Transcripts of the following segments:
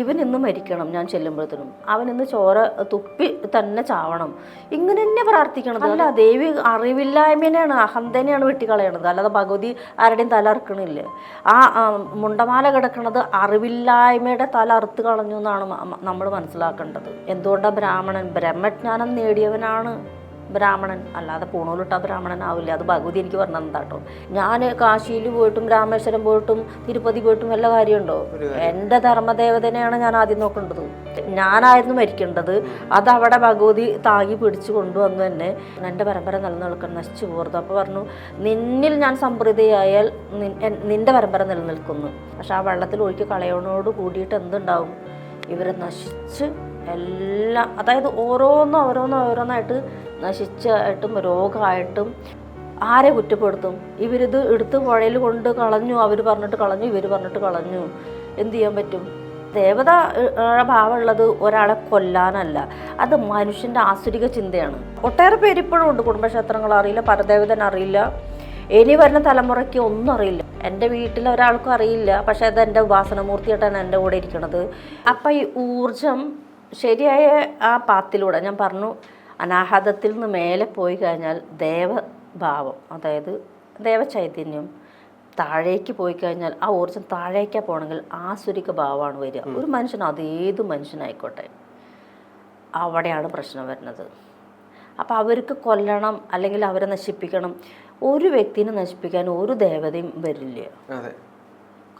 ഇവൻ ഇന്ന് മരിക്കണം ഞാൻ ചെല്ലുമ്പോഴത്തേനും. അവൻ ഇന്ന് ചോര തുപ്പി തന്നെ ചാവണം. ഇങ്ങനെ തന്നെ പ്രാർത്ഥിക്കണത്. അല്ല ദേവി അറിവില്ലായ്മേനെയാണ് അഹന്തനെയാണ് വെട്ടിക്കളയണത്. അല്ലാതെ ഭഗവതി ആരുടെയും തല അറുക്കണില്ല. ആ മുണ്ടമാല കിടക്കണത് അറിവില്ലായ്മയുടെ തല അറുത്ത് കളഞ്ഞു എന്നാണ് നമ്മൾ മനസ്സിലാക്കേണ്ടത്. എന്തുകൊണ്ടാണ് ബ്രാഹ്മണൻ ബ്രഹ്മജ്ഞാനം നേടിയവനാണ്? ബ്രാഹ്മണൻ. അല്ലാതെ പൂണൂലിട്ട ബ്രാഹ്മണനാവില്ല. അത് ഭഗവതി എനിക്ക് പറഞ്ഞു തന്നതാട്ടോ ഞാൻ കാശിയിൽ പോയിട്ടും രാമേശ്വരം പോയിട്ടും തിരുപ്പതി പോയിട്ടും വല്ല കാര്യമുണ്ടോ? എന്റെ ധർമ്മദേവതനെയാണ് ഞാൻ ആദ്യം നോക്കേണ്ടത്. ഞാനായിരുന്നു മരിക്കേണ്ടത്. അത് അവിടെ ഭഗവതി താങ്ങി പിടിച്ചു കൊണ്ടുവന്നു തന്നെ എന്റെ പരമ്പര നിലനിൽക്കണം. നശിച്ചു പോകരുത്. അപ്പോൾ പറഞ്ഞു നിന്നിൽ ഞാൻ സംപ്രീതിയായാൽ നിന്റെ പരമ്പര നിലനിൽക്കുന്നു. പക്ഷെ ആ വെള്ളത്തിൽ ഒഴുക്കി കളയണോട് കൂടിയിട്ട് എന്തുണ്ടാവും? ഇവരെ നശിച്ച് എല്ലാം അതായത് ഓരോന്നും ഓരോന്നും ഓരോന്നായിട്ട് നശിച്ചായിട്ടും രോഗമായിട്ടും ആരെ കുറ്റപ്പെടുത്തും? ഇവരിത് എടുത്ത് പുഴയിൽ കൊണ്ട് കളഞ്ഞു അവർ പറഞ്ഞിട്ട് കളഞ്ഞു ഇവർ പറഞ്ഞിട്ട് കളഞ്ഞു. എന്ത് ചെയ്യാൻ പറ്റും? ദേവത ഭാവമുള്ളത് ഒരാളെ കൊല്ലാനല്ല. അത് മനുഷ്യന്റെ ആസുരിക ചിന്തയാണ്. ഒട്ടേറെ പേര് ഇപ്പോഴും ഉണ്ട് കുടുംബക്ഷേത്രങ്ങൾ അറിയില്ല പരദേവതൻ അറിയില്ല. ഇനി വരുന്ന തലമുറയ്ക്ക് ഒന്നും അറിയില്ല. എന്റെ വീട്ടിൽ ഒരാൾക്കും അറിയില്ല പക്ഷേ അത് എന്റെ ഉപാസനമൂർത്തിയായിട്ടാണ് എന്റെ കൂടെ ഇരിക്കുന്നത് അപ്പം ഈ ഊർജം ശരിയായ ആ പാത്തിലൂടെ ഞാൻ പറഞ്ഞു അനാഹതത്തിൽ നിന്ന് മേലെ പോയി കഴിഞ്ഞാൽ ദേവഭാവം അതായത് ദേവചൈതന്യം താഴേക്ക് പോയി കഴിഞ്ഞാൽ ആ ഊർജം താഴേക്കാ പോകണമെങ്കിൽ ആസുരിക ഭാവമാണ് വരിക. ഒരു മനുഷ്യൻ അതേത് മനുഷ്യനായിക്കോട്ടെ അവിടെയാണ് പ്രശ്നം വരുന്നത്. അപ്പോൾ അവർക്ക് കൊല്ലണം അല്ലെങ്കിൽ അവരെ നശിപ്പിക്കണം ഒരു വ്യക്തിനെ നശിപ്പിക്കാൻ ഒരു ദേവതയും വരില്ല.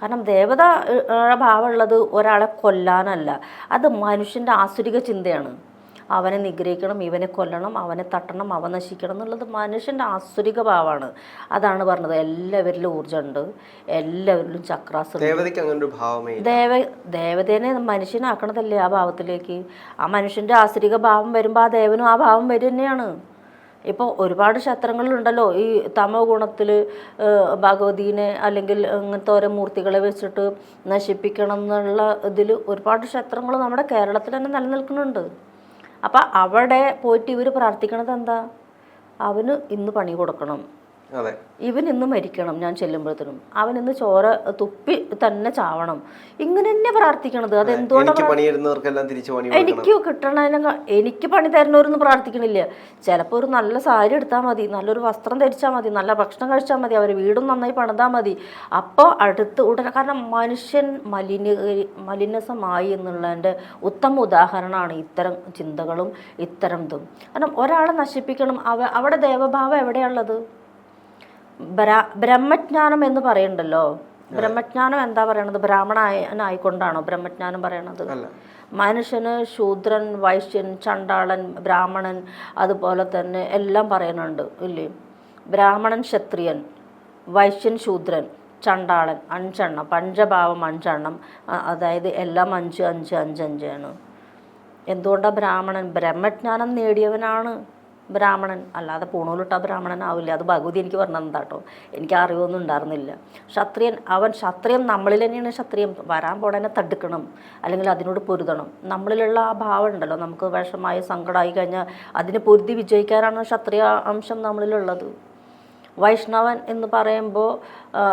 കാരണം ദേവത ഭാവമുള്ളത് ഒരാളെ കൊല്ലാനല്ല. അത് മനുഷ്യന്റെ ആസുരിക ചിന്തയാണ്. അവനെ നിഗ്രഹിക്കണം ഇവനെ കൊല്ലണം അവനെ തട്ടണം അവ നശിക്കണം എന്നുള്ളത് മനുഷ്യന്റെ ആസുരിക ഭാവമാണ്. അതാണ് പറഞ്ഞത്. എല്ലാവരിലും ഊർജമുണ്ട്. എല്ലാവരിലും ചക്രാസ്. ദേവ ദേവതേനെ മനുഷ്യനാക്കണതല്ലേ ആ ഭാവത്തിലേക്ക്? ആ മനുഷ്യന്റെ ആസുരിക ഭാവം വരുമ്പോൾ ആ ദേവനും ആ ഭാവം വരും തന്നെയാണ്. ഇപ്പോൾ ഒരുപാട് ക്ഷേത്രങ്ങളുണ്ടല്ലോ ഈ തമോ ഗുണത്തിൽ ഭഗവതീനെ അല്ലെങ്കിൽ ഇങ്ങനത്തെ ഓരോ മൂർത്തികളെ വെച്ചിട്ട് നശിപ്പിക്കണം എന്നുള്ള ഇതിൽ ഒരുപാട് ക്ഷേത്രങ്ങൾ നമ്മുടെ കേരളത്തിൽ തന്നെ നിലനിൽക്കുന്നുണ്ട്. അപ്പം അവിടെ പോയിട്ട് ഇവർ പ്രാർത്ഥിക്കണത് എന്താ അവന് ഇന്ന് പണി കൊടുക്കണം. ഇവൻ ഇന്ന് മരിക്കണം ഞാൻ ചെല്ലുമ്പോഴത്തേനും. അവൻ ഇന്ന് ചോര തുപ്പി തന്നെ ചാവണം. ഇങ്ങനെ തന്നെ പ്രാർത്ഥിക്കണത് അത് എന്തുകൊണ്ടാണ് എനിക്ക് കിട്ടണതിനെ എനിക്ക് പണി തരുന്നവരൊന്നും പ്രാർത്ഥിക്കണില്ല ചിലപ്പോൾ ഒരു നല്ല സാരി എടുത്താൽ മതി നല്ലൊരു വസ്ത്രം ധരിച്ചാൽ മതി നല്ല ഭക്ഷണം കഴിച്ചാൽ മതി അവർ വീടും നന്നായി പണിതാൽ മതി. അപ്പോൾ അടുത്ത് ഉടനെ കാരണം മനുഷ്യൻ മലിന മലിനസമായി എന്നുള്ളതിന്റെ ഉത്തമ ഉദാഹരണമാണ് ഇത്തരം ചിന്തകളും ഇത്തരം ഇതും. കാരണം ഒരാളെ നശിപ്പിക്കണം. അവ അവിടെ ദേവഭാവം എവിടെയുള്ളത് ബ്ര- ബ്രഹ്മജ്ഞാനം എന്ന് പറയണ്ടല്ലോ? ബ്രഹ്മജ്ഞാനം എന്താ പറയണത്? ബ്രാഹ്മണനായിക്കൊണ്ടാണോ ബ്രഹ്മജ്ഞാനം പറയണത്? മനുഷ്യന് ശൂദ്രൻ വൈശ്യൻ ചണ്ടാളൻ ബ്രാഹ്മണൻ അതുപോലെ തന്നെ എല്ലാം പറയുന്നുണ്ട് ഇല്ലേ? ബ്രാഹ്മണൻ ക്ഷത്രിയൻ വൈശ്യൻ ശൂദ്രൻ ചണ്ടാളൻ അഞ്ചെണ്ണം പഞ്ചഭാവം അഞ്ചെണ്ണം അതായത് എല്ലാം അഞ്ച് അഞ്ച് അഞ്ച് അഞ്ചാണ് എന്തുകൊണ്ടാണ് ബ്രാഹ്മണൻ? ബ്രഹ്മജ്ഞാനം നേടിയവനാണ്. ബ്രാഹ്മണൻ. അല്ലാതെ പൂണൂലിട്ട ബ്രാഹ്മണനാവില്ല അത് ഭഗവതി എനിക്ക് പറഞ്ഞു തന്നതാട്ടോ എനിക്ക് അറിവൊന്നും ഉണ്ടായിരുന്നില്ല. ക്ഷത്രിയൻ അവൻ ക്ഷത്രിയം നമ്മളിൽ തന്നെയാണ് ക്ഷത്രിയം. വരാൻ പോടനെ തടുക്കണം. അല്ലെങ്കിൽ അതിനോട് പൊരുതണം. നമ്മളിലുള്ള ആ ഭാവം ഉണ്ടല്ലോ. നമുക്ക് വിഷമായി സങ്കടമായി കഴിഞ്ഞാൽ അതിനെ പൊരുതി വിജയിക്കാനാണ് ക്ഷത്രിയ അംശം നമ്മളിലുള്ളത്. വൈഷ്ണവൻ എന്ന് പറയുമ്പോൾ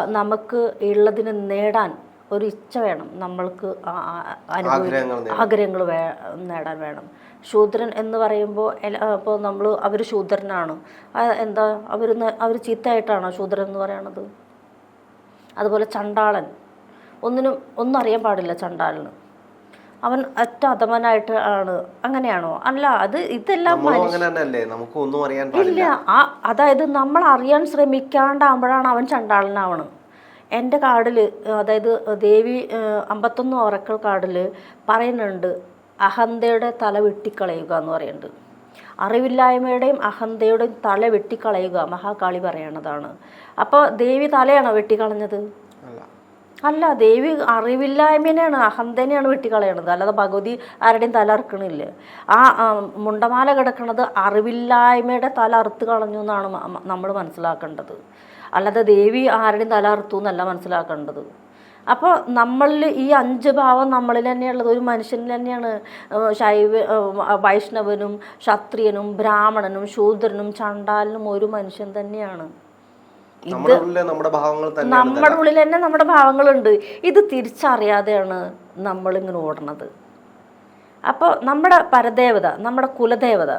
നമുക്ക് ഉള്ളതിനെ നേടാൻ ഒരു ഇച്ഛ വേണം നമ്മൾക്ക് ആഗ്രഹങ്ങൾ വേ നേടാൻ വേണം. ശൂദ്രൻ എന്ന് പറയുമ്പോൾ ഇപ്പോൾ നമ്മൾ അവർ ശൂദ്രനാണ്. എന്താ അവർ അവർ ചീത്തയായിട്ടാണോ ശൂദ്രൻ എന്ന് പറയണത്? അതുപോലെ ചണ്ടാളൻ. ഒന്നിനും ഒന്നും അറിയാൻ പാടില്ല ചണ്ടാളന്. അവൻ ഒറ്റ അധമനായിട്ട് ആണ്. അങ്ങനെയാണോ? അല്ല അത് ഇതെല്ലാം ഇല്ല ആ അതായത് നമ്മൾ അറിയാൻ ശ്രമിക്കാണ്ടാകുമ്പോഴാണ് അവൻ ചണ്ടാളനാവണം. എന്റെ കാർഡിൽ അതായത് ദേവി അമ്പത്തൊന്ന് ഓറക്കൽ കാർഡിൽ പറയുന്നുണ്ട് അഹന്തയുടെ തല വെട്ടിക്കളയുക എന്ന് പറയുന്നുണ്ട്. അറിവില്ലായ്മയുടെയും അഹന്തയുടെയും തല വെട്ടിക്കളയുക മഹാകാളി പറയണതാണ്. അപ്പോൾ ദേവി തലയാണോ വെട്ടിക്കളഞ്ഞത്? അല്ല. ദേവി അറിവില്ലായ്മേനെയാണ് അഹന്തനെയാണ് വെട്ടിക്കളയണത്. അല്ലാതെ ഭഗവതി ആരുടെയും തല അറുക്കണില്ല. ആ ആ, മുണ്ടമാല കിടക്കണത് അറിവില്ലായ്മയുടെ തല അറുത്ത് കളഞ്ഞു എന്നാണ് നമ്മൾ മനസ്സിലാക്കേണ്ടത്. അല്ലാതെ ദേവി ആരുടെയും തലർത്തു എന്നല്ല മനസ്സിലാക്കേണ്ടത്. അപ്പോൾ നമ്മളിൽ ഈ അഞ്ച് ഭാവം നമ്മളിൽ തന്നെയുള്ളത് ഒരു മനുഷ്യനിൽ തന്നെയാണ് ശൈവ വൈഷ്ണവനും ക്ഷത്രിയനും ബ്രാഹ്മണനും ശൂദ്രനും ചണ്ടാലനും ഒരു മനുഷ്യൻ തന്നെയാണ്. നമ്മുടെ ഉള്ളിൽ തന്നെ. നമ്മുടെ ഭാവങ്ങളുണ്ട്. ഇത് തിരിച്ചറിയാതെയാണ് നമ്മളിങ്ങനെ ഓടണത്. അപ്പോൾ നമ്മുടെ പരദേവത നമ്മുടെ കുലദേവത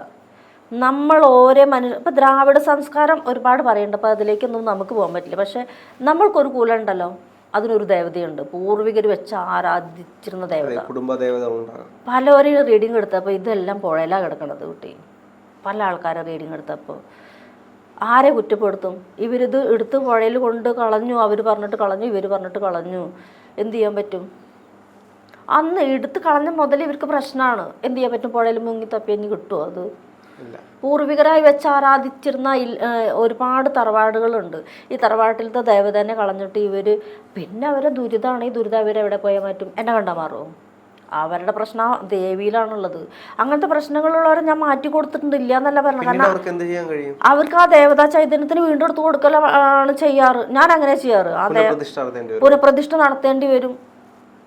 നമ്മൾ ഓരോ മനുഷ്യ ഇപ്പോൾ ദ്രാവിഡ സംസ്കാരം ഒരുപാട് പറയുന്നുണ്ട്. അപ്പോൾ അതിലേക്കൊന്നും നമുക്ക് പോകാൻ പറ്റില്ല. പക്ഷേ നമ്മൾക്കൊരു കൂലുണ്ടല്ലോ അതിനൊരു ദേവതയുണ്ട്. പൂർവികർ വെച്ച് ആരാധിച്ചിരുന്ന ദേവത. പലവരും റീഡിങ് എടുത്തപ്പോൾ ഇതെല്ലാം പുഴയിലാണ് കിടക്കണത് കുട്ടി. പല ആൾക്കാരെ റീഡിങ് എടുത്തപ്പോൾ ആരെ കുറ്റപ്പെടുത്തും? ഇവരിത് എടുത്ത് പുഴയിൽ കൊണ്ട് കളഞ്ഞു. അവർ പറഞ്ഞിട്ട് കളഞ്ഞു. ഇവർ പറഞ്ഞിട്ട് കളഞ്ഞു. എന്ത് ചെയ്യാൻ പറ്റും? അന്ന് എടുത്ത് കളഞ്ഞ മുതൽ ഇവർക്ക് പ്രശ്നമാണ് എന്ത് ചെയ്യാൻ പറ്റും? പുഴയിൽ മുങ്ങി തപ്പിയഞ്ഞ് കിട്ടുമോ അത്? പൂർവികരായി വെച്ച് ആരാധിച്ചിരുന്ന ഒരുപാട് തറവാടുകളുണ്ട്. ഈ തറവാട്ടിലത്തെ ദേവതനെ കളഞ്ഞിട്ട് ഇവർ പിന്നെ അവരെ ദുരിതമാണ് ഈ ദുരിതം അവരെവിടെ പോയാൽ മാറ്റും? എന്നെ കണ്ടാൽ മാറുമോ അവരുടെ പ്രശ്നം ദേവിയിലാണുള്ളത്. അങ്ങനത്തെ പ്രശ്നങ്ങളുള്ളവരെ ഞാൻ മാറ്റി കൊടുത്തിട്ടുണ്ട്. ഇല്ല എന്നല്ല പറഞ്ഞത് കാരണം അവർക്ക് ആ ദേവതാ ചൈതന്യത്തിന് വീണ്ടും എടുത്ത് കൊടുക്കലാണ് ചെയ്യാറ്. ഞാൻ അങ്ങനെ ചെയ്യാറ്. ആ പുനഃപ്രതിഷ്ഠ നടത്തേണ്ടി വരും.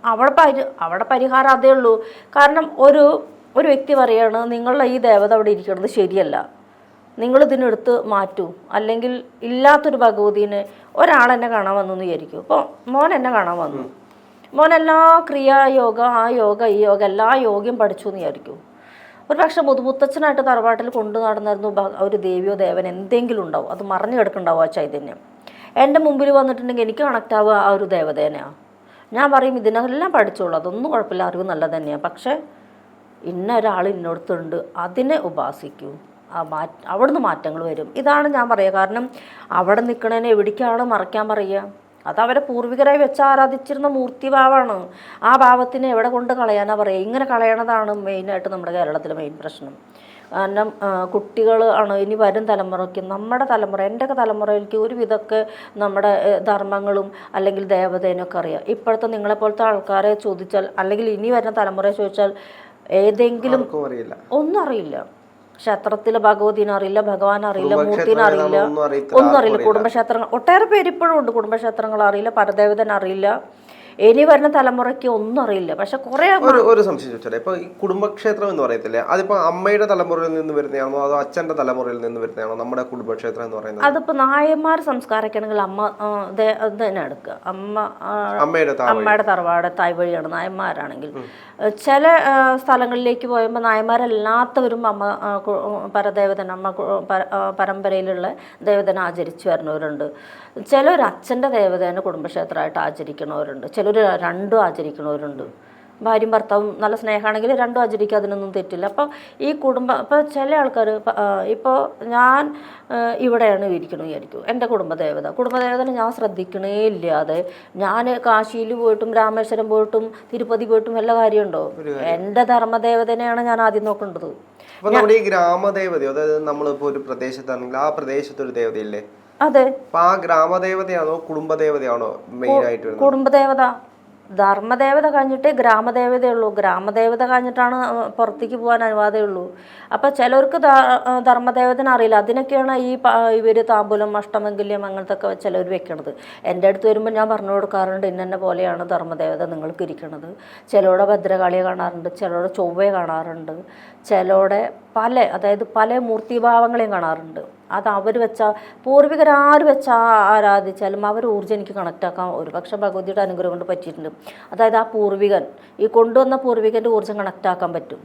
അവിടെ പരി അവിടെ പരിഹാരം അതേ ഉള്ളൂ. കാരണം ഒരു ഒരു വ്യക്തി പറയാണ് നിങ്ങളുടെ ഈ ദേവത അവിടെ ഇരിക്കുന്നത് ശരിയല്ല. നിങ്ങൾ ഇതിനെടുത്ത് മാറ്റൂ. അല്ലെങ്കിൽ ഇല്ലാത്തൊരു ഭഗവതീനെ ഒരാളെന്നെ കാണാൻ വന്നു എന്ന് വിചാരിക്കും. അപ്പോൾ മോൻ എന്നെ കാണാൻ വന്നു. മോൻ എല്ലാ ക്രിയായോഗ ആ യോഗ ഈ യോഗ എല്ലാ യോഗയും പഠിച്ചു എന്ന് വിചാരിക്കും. ഒരു പക്ഷെ മുതുമുത്തച്ഛനായിട്ട് തറവാട്ടിൽ കൊണ്ടു നടന്നിരുന്നു ഒരു ദേവിയോ ദേവൻ എന്തെങ്കിലും ഉണ്ടാവും. അത് മറിഞ്ഞു കിടക്കുന്നുണ്ടാവും ആ ചൈതന്യം. എന്റെ മുമ്പിൽ വന്നിട്ടുണ്ടെങ്കിൽ എനിക്ക് കണക്റ്റ് ആവുക ആ ഒരു ദേവതേനെയാണ് ഞാൻ പറയും ഇതിനെല്ലാം പഠിച്ചോളൂ. അതൊന്നും കുഴപ്പമില്ല. അറിവ് നല്ലത് തന്നെയാണ് പക്ഷേ ഇന്ന ഒരാൾ ഇന്നോടത്തുണ്ട് അതിനെ ഉപാസിക്കൂ. ആ മാറ്റ അവിടുന്ന് മാറ്റങ്ങൾ വരും. ഇതാണ് ഞാൻ പറയുക കാരണം അവിടെ നിൽക്കണേനെ എവിടേക്കാണ് മറയ്ക്കാൻ പറയുക? അത് അവരെ പൂർവികരായി വെച്ച് ആരാധിച്ചിരുന്ന മൂർത്തി ഭാവമാണ് ആ ഭാവത്തിനെ എവിടെ കൊണ്ട് കളയാനാ പറയുക? ഇങ്ങനെ കളയണതാണ് മെയിനായിട്ട് നമ്മുടെ കേരളത്തിലെ മെയിൻ പ്രശ്നം. കാരണം കുട്ടികൾ ആണ് ഇനി വരും തലമുറയ്ക്ക്. നമ്മുടെ തലമുറ എന്റെയൊക്കെ തലമുറയിലേക്ക് ഒരു വിധമൊക്കെ നമ്മുടെ ധർമ്മങ്ങളും അല്ലെങ്കിൽ ദേവതേനൊക്കെ അറിയാം. ഇപ്പോഴത്തെ നിങ്ങളെപ്പോലത്തെ ആൾക്കാരെ ചോദിച്ചാൽ അല്ലെങ്കിൽ ഇനി വരുന്ന തലമുറയെ ചോദിച്ചാൽ ഏതെങ്കിലും ഒന്നും അറിയില്ല. ക്ഷേത്രത്തിലെ ഭഗവതിനെ അറിയില്ല ഭഗവാൻ അറിയില്ല മൂർത്തിനെ അറിയില്ല. ഒന്നും അറിയില്ല. കുടുംബക്ഷേത്രങ്ങൾ ഒട്ടേറെ പേര് ഇപ്പോഴും ഉണ്ട്. കുടുംബക്ഷേത്രങ്ങൾ അറിയില്ല പരദേവതനെ അറിയില്ല. ഇനി വരുന്ന തലമുറയ്ക്ക് ഒന്നും അറിയില്ല. പക്ഷെ കുറെ ഒരു ഒരു സംശയം ചോദിച്ചാലേ ഇപ്പൊ ഈ കുടുംബക്ഷേത്രം എന്ന് പറയത്തില്ലേ അതിപ്പോ അമ്മയുടെ തലമുറയിൽ നിന്ന് വരുന്നതാണോ അതോ അച്ഛന്റെ തലമുറയിൽ നിന്ന് വരുന്നതാണോ നമ്മുടെ കുടുംബക്ഷേത്രം എന്ന് പറയുന്നത്? അതിപ്പോ നായന്മാർ സംസ്കാരിക്കണമെങ്കിൽ അമ്മ അത് തന്നെ എടുക്കുക. അമ്മ അമ്മയുടെ അമ്മയുടെ തറവാട് തായ് വഴിയാണ് നായന്മാരാണെങ്കിൽ. ചില സ്ഥലങ്ങളിലേക്ക് പോയപ്പോൾ നായന്മാരല്ലാത്തവരും അമ്മ പരദേവതൻ അമ്മ പരമ്പരയിലുള്ള ദേവതനെ ആചരിച്ചു വരുന്നവരുണ്ട്. ചിലർ അച്ഛന്റെ ദേവതേനെ കുടുംബക്ഷേത്രമായിട്ട് ആചരിക്കുന്നവരുണ്ട് ചിലർ രണ്ടും ആചരിക്കുന്നവരുണ്ട് ഭാര്യയും ഭർത്താവും നല്ല സ്നേഹമാണെങ്കിൽ രണ്ടും ആചരിക്കുക അതിനൊന്നും തെറ്റില്ല. അപ്പോൾ ഈ കുടുംബം ഇപ്പോൾ ചില ആൾക്കാർ ഇപ്പോൾ ഞാൻ ഇവിടെയാണ് ഇരിക്കണമെന്ന് വിചാരിക്കും. എന്റെ കുടുംബദേവത. കുടുംബദേവതനെ ഞാൻ ശ്രദ്ധിക്കണേ ഇല്ലാതെ ഞാൻ കാശിയിൽ പോയിട്ടും രാമേശ്വരം പോയിട്ടും തിരുപ്പതി പോയിട്ടും വല്ല കാര്യമുണ്ടോ? എന്റെ ധർമ്മദേവതനെയാണ് ഞാൻ ആദ്യം നോക്കേണ്ടത്. അപ്പൊ നമ്മുടെ ഈ ഗ്രാമദേവതയോ അതായത് നമ്മളിപ്പോ ഒരു പ്രദേശത്താണെങ്കിൽ ആ പ്രദേശത്തൊരു ദേവതയില്ലേ? അതെ. അപ്പൊ ആ ഗ്രാമദേവതയാണോ കുടുംബദേവതയാണോ മെയിൻ ആയിട്ട് വരുന്നത്? കുടുംബദേവത. ധർമ്മദേവത കഴിഞ്ഞിട്ടേ ഗ്രാമദേവതയുള്ളൂ. ഗ്രാമദേവത കഴിഞ്ഞിട്ടാണ് പുറത്തേക്ക് പോകാൻ അനുവാദമുള്ളൂ അപ്പോൾ ചിലർക്ക് ധർമ്മദേവതനെ അറിയില്ല. അതിനൊക്കെയാണ് ഈ ഇവർ താമ്പൂലം അഷ്ടമംഗല്യം അങ്ങനത്തെ ഒക്കെ ചിലർ വെക്കണത്. എന്റെ അടുത്ത് വരുമ്പോൾ ഞാൻ പറഞ്ഞു കൊടുക്കാറുണ്ട് ഇന്നെ പോലെയാണ് ധർമ്മദേവത നിങ്ങൾക്ക് ഇരിക്കണത്. ചിലരുടെ ഭദ്രകാളിയെ കാണാറുണ്ട് ചിലരുടെ ചൊവ്വയെ കാണാറുണ്ട് ചിലരുടെ പല അതായത് പല മൂർത്തിഭാവങ്ങളെയും കാണാറുണ്ട്. അത് അവർ വെച്ച പൂർവികരാര് വെച്ച ആരാധിച്ചാലും അവർ ഊർജം എനിക്ക് കണക്റ്റാക്കാൻ ഒരു പക്ഷെ ഭഗവതിയുടെ അനുഗ്രഹം കൊണ്ട് പറ്റിയിട്ടുണ്ട്. അതായത് ആ പൂർവികൻ ഈ കൊണ്ടുവന്ന പൂർവികന്റെ ഊർജം കണക്റ്റാക്കാൻ പറ്റും.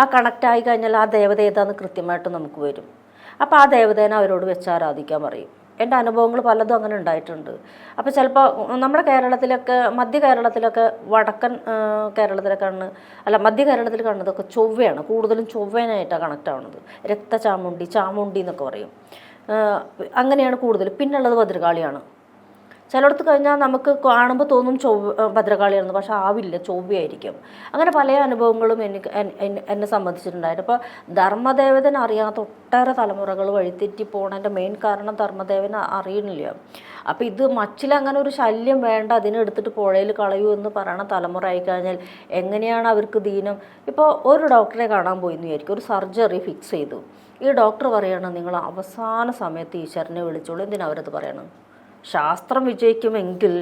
ആ കണക്റ്റായി കഴിഞ്ഞാൽ ആ ദേവത ഏതാന്ന് കൃത്യമായിട്ട് നമുക്ക് വരും. അപ്പോൾ ആ ദേവതേനെ അവരോട് വെച്ച് ആരാധിക്കാൻ പറയും. എന്റെ അനുഭവങ്ങൾ പലതും അങ്ങനെ ഉണ്ടായിട്ടുണ്ട്. അപ്പോൾ ചിലപ്പോൾ നമ്മുടെ കേരളത്തിലൊക്കെ മധ്യ കേരളത്തിലൊക്കെ വടക്കൻ ആ, കേരളത്തിലൊക്കെ ആണ് അല്ല മധ്യ കേരളത്തിൽ കാണുന്നതൊക്കെ ചൊവ്വയാണ്. കൂടുതലും ചൊവ്വേനായിട്ടാണ് കണക്റ്റ് ആവുന്നത്. രക്തചാമുണ്ടി ചാമുണ്ടി എന്നൊക്കെ പറയും. അങ്ങനെയാണ് കൂടുതൽ പിന്നുള്ളത് ഭദ്രകാളിയാണ്. ചിലയിടത്ത് കഴിഞ്ഞാൽ നമുക്ക് കാണുമ്പോൾ തോന്നും ചൊവ്വ ഭദ്രകാളിയാണ് പക്ഷെ ആവില്ല ചൊവ്വയായിരിക്കും. അങ്ങനെ പല അനുഭവങ്ങളും എനിക്ക് എന്നെ സംബന്ധിച്ചിട്ടുണ്ടായിരുന്നു. അപ്പോൾ ധർമ്മദേവതനെ അറിയാത്ത ഒട്ടേറെ തലമുറകൾ വഴിതെറ്റി പോണതിന്റെ മെയിൻ കാരണം ധർമ്മദേവനെ അറിയണില്ല. അപ്പോൾ ഇത് മച്ചിൽ അങ്ങനെ ഒരു ശല്യം വേണ്ട അതിനെടുത്തിട്ട് പുഴയിൽ കളയൂ എന്ന് പറയണ തലമുറ ആയിക്കഴിഞ്ഞാൽ എങ്ങനെയാണ് അവർക്ക് ദീനം? ഇപ്പോൾ ഒരു ഡോക്ടറെ കാണാൻ പോയി എന്ന് വിചാരിക്കും. ഒരു സർജറി ഫിക്സ് ചെയ്തു. ഈ ഡോക്ടർ പറയണം നിങ്ങൾ അവസാന സമയത്ത് ഈശ്വരനെ വിളിച്ചോളൂ. എന്തിനാ അവരത് പറയണം ശാസ്ത്രം വിജയിക്കുമെങ്കിൽ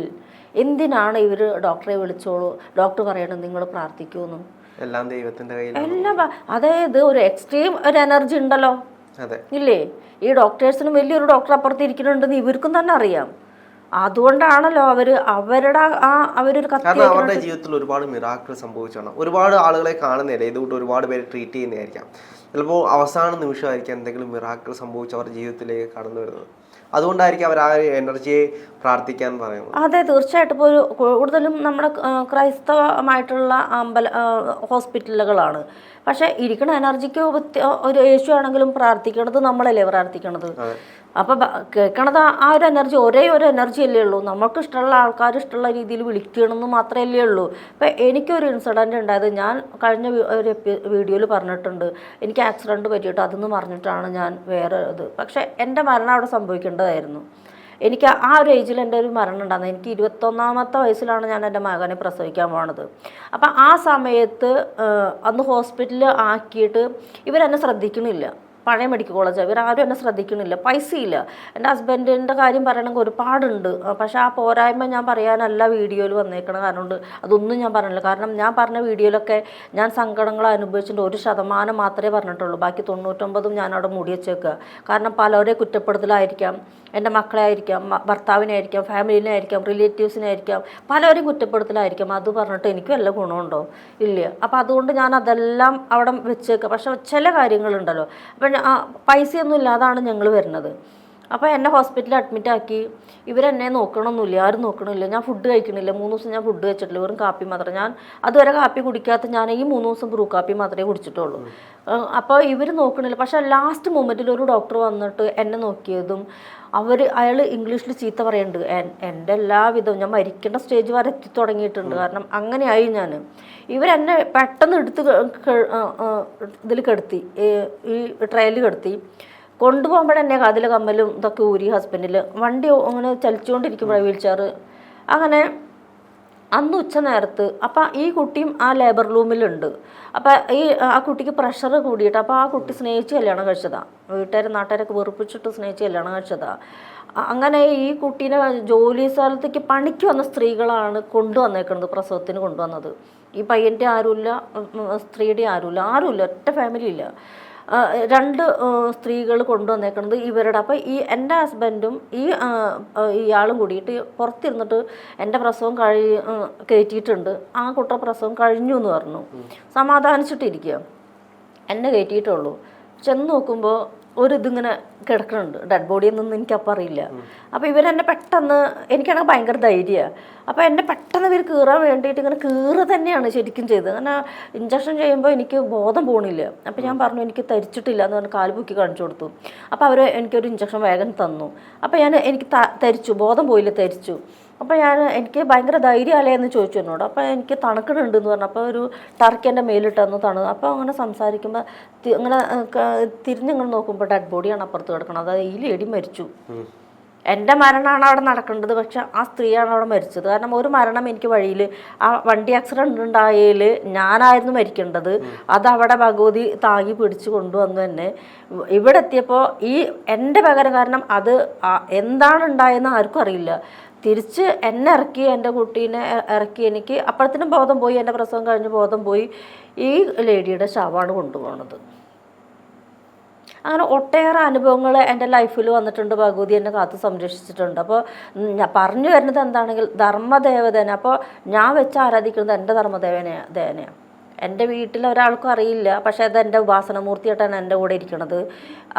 എന്തിനാണ് ഇവർ ഡോക്ടറെ വിളിച്ചോളൂ ഡോക്ടർ പറയണം നിങ്ങൾ പ്രാർത്ഥിക്കുമെന്നും? എല്ലാം ദൈവത്തിന്റെ കയ്യിൽ എല്ലാം അതായത് ഒരു എക്സ്ട്രീം ഒരു എനർജി ഉണ്ടല്ലോ. ഇല്ലേ? ഈ ഡോക്ടേഴ്സിനും വലിയൊരു ഡോക്ടർ അപ്പുറത്ത് ഇരിക്കുന്നുണ്ടെന്ന് ഇവർക്കും തന്നെ അറിയാം. അതുകൊണ്ടാണല്ലോ അവർ അവരുടെ ആ അവരൊരു കാരണം അവരുടെ ജീവിതത്തിൽ ഒരുപാട് മിറാക്കിൾ സംഭവിച്ചാണ് ഒരുപാട് ആളുകളെ കാണുന്നില്ല ഇതുകൊണ്ട് ഒരുപാട് പേര് ട്രീറ്റ് ചെയ്യുന്നതായിരിക്കാം. ചിലപ്പോൾ അവസാന നിമിഷമായിരിക്കും എന്തെങ്കിലും മിറാക്കിൾ സംഭവിച്ച് അവരുടെ ജീവിതത്തിലേക്ക് കടന്നു വരുന്നത്. അതുകൊണ്ടായിരിക്കും അവർ ആ എനർജിയെ പ്രാർത്ഥിക്കാൻ പറയുന്നത്. അതെ തീർച്ചയായിട്ടും. ഇപ്പോൾ ഒരു കൂടുതലും നമ്മുടെ ക്രൈസ്തവമായിട്ടുള്ള അമ്പല ഹോസ്പിറ്റലുകളാണ്. പക്ഷെ ഇരിക്കുന്ന എനർജിക്ക് ഒരു യേശു ആണെങ്കിലും പ്രാർത്ഥിക്കണത് നമ്മളല്ലേ പ്രാർത്ഥിക്കണത്? അപ്പൊ ബ- കേൾക്കണത് ആ- ഒരു എനർജി ഒരേ ഒരു എനർജി അല്ലേ ഉള്ളൂ. നമുക്ക് ഇഷ്ടമുള്ള ആൾക്കാർ ഇഷ്ടമുള്ള രീതിയിൽ വിളിക്കണമെന്ന് മാത്രമല്ലേ ഉള്ളൂ. ഇപ്പം എനിക്കൊരു ഇൻസിഡന്റ് ഉണ്ടായത് ഞാൻ കഴിഞ്ഞ ഒരു വീഡിയോയിൽ പറഞ്ഞിട്ടുണ്ട്. എനിക്ക് ആക്സിഡന്റ് പറ്റിയിട്ട് അതെന്ന് പറഞ്ഞിട്ടാണ് ഞാൻ വേറെ ഇത്. പക്ഷേ എന്റെ മരണം അവിടെ സംഭവിക്കേണ്ടതായിരുന്നു. എനിക്ക് ആ ഒരു ഏജിൽ എന്റെ ഒരു മരണം ഉണ്ടായിരുന്നു. എനിക്ക് ഇരുപത്തൊന്നാമത്തെ വയസ്സിലാണ് ഞാൻ എന്റെ മകനെ പ്രസവിക്കാൻ പോണത്. അപ്പം ആ സമയത്ത് അന്ന് ഹോസ്പിറ്റലിൽ ആക്കിയിട്ട് ഇവരെന്നെ ശ്രദ്ധിക്കണില്ല. പഴയ മെഡിക്കൽ കോളേജ് ഇവർ ആരും എന്നെ ശ്രദ്ധിക്കണില്ല പൈസയില്ല. എന്റെ ഹസ്ബൻഡിന്റെ കാര്യം പറയണമെങ്കിൽ ഒരുപാടുണ്ട്. പക്ഷേ ആ പോരായ്മ ഞാൻ പറയാനല്ല വീഡിയോയിൽ വന്നേക്കണം കാരണം അതൊന്നും ഞാൻ പറഞ്ഞില്ല. കാരണം ഞാൻ പറഞ്ഞ വീഡിയോയിലൊക്കെ ഞാൻ സങ്കടങ്ങൾ അനുഭവിച്ചിട്ട് ഒരു ശതമാനം മാത്രമേ പറഞ്ഞിട്ടുള്ളൂ. ബാക്കി തൊണ്ണൂറ്റൊമ്പതും ഞാൻ അവിടെ മൂടി വെച്ചേക്കുക കാരണം പലരെ കുറ്റപ്പെടുത്തലായിരിക്കാം. എന്റെ മക്കളെ ആയിരിക്കാം മ- ഭർത്താവിനെ ആയിരിക്കാം ഫാമിലിനെ ആയിരിക്കാം റിലേറ്റീവ്സിനെ ആയിരിക്കാം പലരും കുറ്റപ്പെടുത്തലായിരിക്കാം. അത് പറഞ്ഞിട്ട് എനിക്ക് വല്ല ഗുണമുണ്ടോ? ഇല്ല. അപ്പോൾ അതുകൊണ്ട് ഞാൻ അതെല്ലാം അവിടെ വെച്ചേക്കുക പക്ഷെ ചില കാര്യങ്ങളുണ്ടല്ലോ. അപ്പം പൈസയൊന്നും ഇല്ലാതാണ് ഞങ്ങൾ വരുന്നത്. അപ്പോൾ എന്നെ ഹോസ്പിറ്റലിൽ അഡ്മിറ്റ് ആക്കി. ഇവരെന്നെ നോക്കണമൊന്നുമില്ല ആരും നോക്കണമില്ല ഞാൻ ഫുഡ് കഴിക്കണില്ല മൂന്ന് ദിവസം ഞാൻ ഫുഡ് കഴിച്ചിട്ടില്ല. വെറും കാപ്പി മാത്രം. ഞാൻ അതുവരെ കാപ്പി കുടിക്കാത്ത ഞാൻ ഈ മൂന്ന് ദിവസം ബ്രൂ കാപ്പി മാത്രമേ കുടിച്ചിട്ടുള്ളൂ. അപ്പോൾ ഇവർ നോക്കണില്ല. പക്ഷേ ലാസ്റ്റ് മൊമെന്റിൽ ഒരു ഡോക്ടർ വന്നിട്ട് എന്നെ നോക്കിയതും അവർ അയാൾ ഇംഗ്ലീഷിൽ ചീത്ത പറയുന്നുണ്ട് എൻ- എന്റെ എല്ലാവിധവും ഞാൻ മരിക്കേണ്ട സ്റ്റേജ് വരെ എത്തി തുടങ്ങിയിട്ടുണ്ട്. കാരണം അങ്ങനെയായി ഞാൻ ഇവരെന്നെ പെട്ടെന്ന് എടുത്ത് ഇതിൽ കെടുത്തി. ഈ ട്രയലിൽ കെടുത്തി. കൊണ്ടുപോകുമ്പോഴെന്നെ കാതിലെ കമ്മലും ഇതൊക്കെ ഊരി ഹസ്ബൻഡിൽ വണ്ടി അങ്ങനെ ചലിച്ചുകൊണ്ടിരിക്കുമ്പോഴാണ് വീൽ ചെയർ അങ്ങനെ അന്ന് ഉച്ച നേരത്ത് അപ്പം ഈ കുട്ടിയും ആ ലേബർ റൂമിലുണ്ട് അപ്പം ഈ ആ കുട്ടിക്ക് പ്രഷർ കൂടിയിട്ട് അപ്പോൾ ആ കുട്ടി സ്നേഹിച്ച് കല്യാണം കഴിച്ചതാണ് വീട്ടുകാരും നാട്ടുകാരൊക്കെ വെറുപ്പിച്ചിട്ട് സ്നേഹിച്ച് കല്യാണം കഴിച്ചതാണ് അങ്ങനെ ഈ കുട്ടീനെ ജോലി സ്ഥലത്തേക്ക് പണിക്ക് വന്ന സ്ത്രീകളാണ് കൊണ്ടുവന്നേക്കുന്നത് പ്രസവത്തിന് കൊണ്ടുവന്നത്. ഈ പയ്യന്റെ ആരുമില്ല സ്ത്രീയുടെ ആരുമില്ല. ആരുമില്ല ഒറ്റ ഫാമിലി ഇല്ല രണ്ട് സ്ത്രീകൾ കൊണ്ടുവന്നേക്കുന്നത് ഇവരുടെ. അപ്പം ഈ എന്റെ ഹസ്ബൻഡും ഈ ഇയാളും കൂടിയിട്ട് പുറത്തിരുന്നിട്ട് എന്റെ പ്രസവം കഴി കയറ്റിയിട്ടുണ്ട്. ആ കുട്ട പ്രസവം കഴിഞ്ഞു എന്ന് പറഞ്ഞു. സമാധാനിച്ചിട്ടിരിക്കുക എന്നെ കയറ്റിയിട്ടുള്ളൂ ചെന്ന് നോക്കുമ്പോൾ ഒരു ഇതിങ്ങനെ കിടക്കുന്നുണ്ട് ഡെഡ് ബോഡി എന്നൊന്നും എനിക്കപ്പം അറിയില്ല. അപ്പോൾ ഇവരെന്നെ പെട്ടെന്ന് എനിക്കാണെങ്കിൽ ഭയങ്കര ധൈര്യമാണ് അപ്പോൾ എന്നെ പെട്ടെന്ന് ഇവർ കീറാൻ വേണ്ടിയിട്ട് ഇങ്ങനെ കീറ് തന്നെയാണ് ശരിക്കും ചെയ്തത്. അങ്ങനെ ഇഞ്ചക്ഷൻ ചെയ്യുമ്പോൾ എനിക്ക് ബോധം പോണില്ല. അപ്പോൾ ഞാൻ പറഞ്ഞു എനിക്ക് തരിച്ചിട്ടില്ല എന്ന് പറഞ്ഞ് കാൽ പൊക്കി കാണിച്ചു കൊടുത്തു. അപ്പോൾ അവർ എനിക്കൊരു ഇഞ്ചക്ഷൻ വേഗം തന്നു. അപ്പോൾ ഞാൻ എനിക്ക് തരിച്ചു. ബോധം പോയില്ല തരിച്ചു. അപ്പോൾ ഞാൻ എനിക്ക് ഭയങ്കര ധൈര്യമല്ലേ എന്ന് ചോദിച്ചു എന്നോട്. അപ്പോൾ എനിക്ക് തണുക്കണുണ്ട് എന്ന് പറഞ്ഞു. അപ്പോൾ ഒരു ടർക്കി എന്റെ മേലിട്ട് തണു. അപ്പോൾ അങ്ങനെ സംസാരിക്കുമ്പോൾ അങ്ങനെ ഇങ്ങനെ തിരിഞ്ഞിങ്ങനെ നോക്കുമ്പോൾ ഡെഡ് ബോഡിയാണ് അപ്പുറത്ത് കിടക്കുന്നത് അതായത് ഈ ലേഡി മരിച്ചു. എന്റെ മരണമാണ് അവിടെ നടക്കേണ്ടത്. പക്ഷെ ആ സ്ത്രീയാണ് അവിടെ മരിച്ചത്. കാരണം ഒരു മരണം എനിക്ക് വഴിയിൽ ആ വണ്ടി ആക്സിഡന്റ് ഉണ്ടായതിൽ ഞാനായിരുന്നു മരിക്കേണ്ടത്. അത് അവിടെ ഭഗവതി താങ്ങി പിടിച്ചു കൊണ്ടുവന്നു തന്നെ ഇവിടെ എത്തിയപ്പോൾ ഈ എന്റെ പകരം കാരണം അത് എന്താണ് ഉണ്ടായെന്ന് ആർക്കും അറിയില്ല. തിരിച്ച് എന്നെ ഇറക്കി എന്റെ കുട്ടീനെ ഇറക്കി എനിക്ക് അപ്പോഴത്തേനും ബോധം പോയി എന്റെ പ്രസവം കഴിഞ്ഞ് ബോധം പോയി ഈ ലേഡിയുടെ ശവമാണ് കൊണ്ടുപോകുന്നത് അങ്ങനെ ഒട്ടേറെ അനുഭവങ്ങൾ എന്റെ ലൈഫിൽ വന്നിട്ടുണ്ട് ഭഗവതി എന്നെ കാത്ത് സംരക്ഷിച്ചിട്ടുണ്ട്. അപ്പോൾ ഞാൻ പറഞ്ഞു വരുന്നത് എന്താണെങ്കിൽ ധർമ്മദേവതേനെ. അപ്പോൾ ഞാൻ വെച്ച് ആരാധിക്കുന്നത് എന്റെ ധർമ്മദേവനെ ദേവനെയാണ്. എന്റെ വീട്ടിൽ ഒരാൾക്കും അറിയില്ല. പക്ഷേ അത് എന്റെ ഉപാസനമൂർത്തിയായിട്ടാണ് എന്റെ കൂടെ ഇരിക്കുന്നത്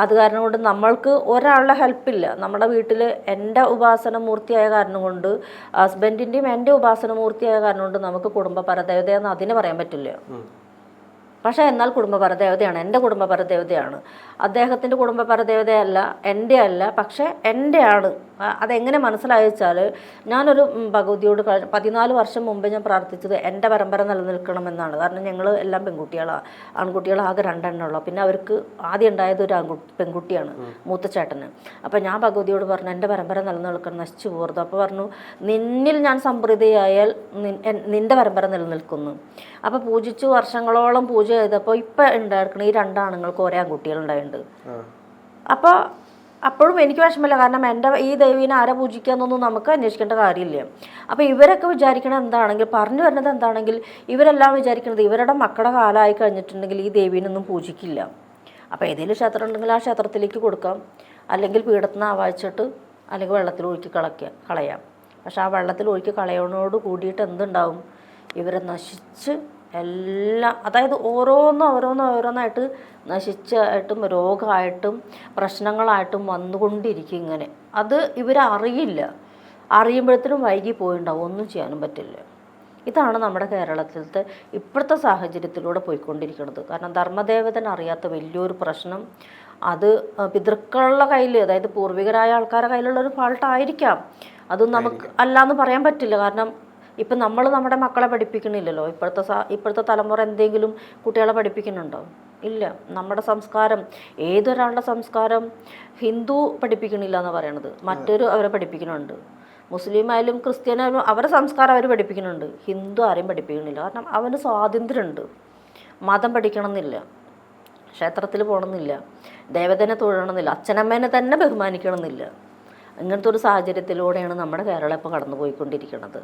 അത് കാരണം കൊണ്ട് നമ്മൾക്ക് ഒരാളുടെ ഹെൽപ്പില്ല നമ്മുടെ വീട്ടിൽ എന്റെ ഉപാസനമൂർത്തിയായ കാരണം കൊണ്ട് ഹസ്ബൻഡിന്റെയും എന്റെ ഉപാസനമൂർത്തിയായ കാരണം കൊണ്ട് നമുക്ക് കുടുംബ പരദേവതയെന്ന് അതിന് പറയാൻ പറ്റില്ല. പക്ഷേ എന്നാൽ കുടുംബ പരദേവതയാണ് എന്റെ കുടുംബ പരദേവതയാണ് അദ്ദേഹത്തിന്റെ കുടുംബ പരദേവതയല്ല എന്റെ അല്ല പക്ഷേ എന്റെയാണ്. ആണ് അതെങ്ങനെ മനസ്സിലായി വെച്ചാൽ ഞാനൊരു ഭഗവതിയോട് പതിനാല് വർഷം മുമ്പ് ഞാൻ പ്രാർത്ഥിച്ചത് എന്റെ പരമ്പര നിലനിൽക്കണമെന്നാണ്. കാരണം ഞങ്ങൾ എല്ലാം പെൺകുട്ടികളാണ് ആൺകുട്ടികൾ ആകെ രണ്ടെണ്ണമുള്ളൂ. പിന്നെ അവർക്ക് ആദ്യം ഉണ്ടായത് ഒരു ആൺകുട്ടി പെൺകുട്ടിയാണ് മൂത്തച്ചേട്ടന് അപ്പം ഞാൻ ഭഗവതിയോട് പറഞ്ഞു എന്റെ പരമ്പര നിലനിൽക്കണം നശിച്ചു പോകരുത്. അപ്പോൾ പറഞ്ഞു നിന്നിൽ ഞാൻ സംപ്രീതിയായാൽ നിന്റെ പരമ്പര നിലനിൽക്കുന്നു. അപ്പോൾ പൂജിച്ചു വർഷങ്ങളോളം പൂജ ചെയ്തപ്പോൾ ഇപ്പം ഉണ്ടായിരിക്കണം ഈ രണ്ടാണുങ്ങൾക്ക് ഒരേ ആൺകുട്ടികളുണ്ടായിട്ടുണ്ട് ഉണ്ടായിട്ടുണ്ട് അപ്പോൾ അപ്പോഴും എനിക്ക് വിഷമമില്ല കാരണം എന്റെ ഈ ദേവീനെ ആരെ പൂജിക്കാന്നൊന്നും നമുക്ക് അന്വേഷിക്കേണ്ട കാര്യമില്ല. അപ്പോൾ ഇവരൊക്കെ വിചാരിക്കണത് എന്താണെങ്കിൽ പറഞ്ഞു വരുന്നത് എന്താണെങ്കിൽ ഇവരെല്ലാം വിചാരിക്കുന്നത് ഇവരുടെ മക്കളുടെ കാലമായി കഴിഞ്ഞിട്ടുണ്ടെങ്കിൽ ഈ ദേവീനൊന്നും പൂജിക്കില്ല. അപ്പോൾ ഏതെങ്കിലും ക്ഷേത്രം ഉണ്ടെങ്കിൽ ആ ക്ഷേത്രത്തിലേക്ക് കൊടുക്കാം. അല്ലെങ്കിൽ പീഠത്തിന് ആവാഹിച്ചിട്ട് അല്ലെങ്കിൽ വെള്ളത്തിൽ ഒഴുക്കി കളയ്ക്കുക കളയാം. പക്ഷെ ആ വെള്ളത്തിൽ ഒഴുക്കി കളയണോട് കൂടിയിട്ട് എന്തുണ്ടാവും? ഇവരെ നശിച്ച് എല്ലാം അതായത് ഓരോന്നും ഓരോന്നും ഓരോന്നായിട്ട് നശിച്ചായിട്ടും രോഗമായിട്ടും പ്രശ്നങ്ങളായിട്ടും വന്നുകൊണ്ടിരിക്കും ഇങ്ങനെ. അത് ഇവരറിയില്ല അറിയുമ്പോഴത്തേനും വൈകി പോയിണ്ടാവും. ഒന്നും ചെയ്യാനും പറ്റില്ല. ഇതാണ് നമ്മുടെ കേരളത്തിലത്തെ ഇപ്പോഴത്തെ സാഹചര്യത്തിലൂടെ പോയിക്കൊണ്ടിരിക്കുന്നത്. കാരണം ധർമ്മദേവതൻ അറിയാത്ത വലിയൊരു പ്രശ്നം. അത് പിതൃക്കളുടെ കയ്യിൽ അതായത് പൂർവികരായ ആൾക്കാരുടെ കയ്യിലുള്ള ഒരു ഫാൾട്ടായിരിക്കാം. അത് നമുക്ക് അല്ലാന്ന് പറയാൻ പറ്റില്ല. കാരണം ഇപ്പം നമ്മൾ നമ്മുടെ മക്കളെ പഠിപ്പിക്കണില്ലല്ലോ? ഇപ്പോഴത്തെ ഇപ്പോഴത്തെ തലമുറ എന്തെങ്കിലും കുട്ടികളെ പഠിപ്പിക്കുന്നുണ്ടോ? ഇല്ല. നമ്മുടെ സംസ്കാരം ഏതൊരാളുടെ സംസ്കാരം ഹിന്ദു പഠിപ്പിക്കണില്ല എന്ന് പറയണത്? മറ്റൊരു അവരെ പഠിപ്പിക്കുന്നുണ്ട് മുസ്ലിം ആയാലും ക്രിസ്ത്യാനായാലും അവരുടെ സംസ്കാരം അവർ പഠിപ്പിക്കുന്നുണ്ട് ഹിന്ദു ആരെയും പഠിപ്പിക്കണില്ല. കാരണം അവന് സ്വാതന്ത്ര്യമുണ്ട് മതം പഠിക്കണമെന്നില്ല. ക്ഷേത്രത്തിൽ പോകണമെന്നില്ല. ദേവതനെ തൊഴണമെന്നില്ല. അച്ഛനമ്മേനെ തന്നെ ബഹുമാനിക്കണമെന്നില്ല. ഇങ്ങനത്തെ ഒരു സാഹചര്യത്തിലൂടെയാണ് നമ്മുടെ കേരളം ഇപ്പോൾ കടന്നു പോയിക്കൊണ്ടിരിക്കുന്നത്